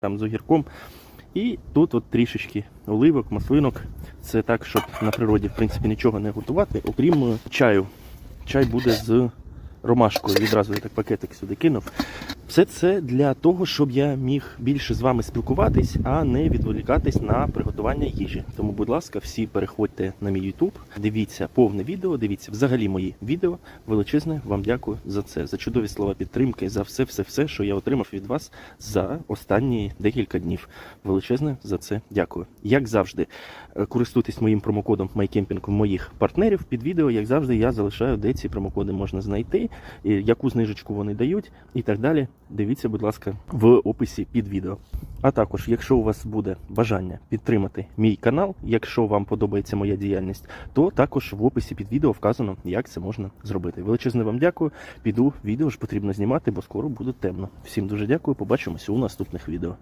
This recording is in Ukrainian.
там з огірком. І тут от трішечки оливок, маслинок. Це так, щоб на природі в принципі нічого не готувати, окрім е, чаю. Чай буде з ромашкою. Відразу я так пакетик сюди кинув. Все це для того, щоб я міг більше з вами спілкуватись, а не відволікатись на приготування їжі. Тому, будь ласка, всі переходьте на мій YouTube, дивіться повне відео, дивіться взагалі мої відео. Величезне вам дякую за це, за чудові слова підтримки, за все, все, все, що я отримав від вас за останні декілька днів. Величезне за це дякую. Як завжди, е, користуйтесь моїм промокодом MyCamping у моїх партнерів під відео. Як завжди, я залишаю, де ці промокоди можна знайти, яку знижечку вони дають, і так далі. Дивіться, будь ласка, в описі під відео. А також, якщо у вас буде бажання підтримати мій канал, якщо вам подобається моя діяльність, то також в описі під відео вказано, як це можна зробити. Величезне вам дякую. Піду відео ж потрібно знімати, бо скоро буде темно. Всім дуже дякую. Побачимося у наступних відео.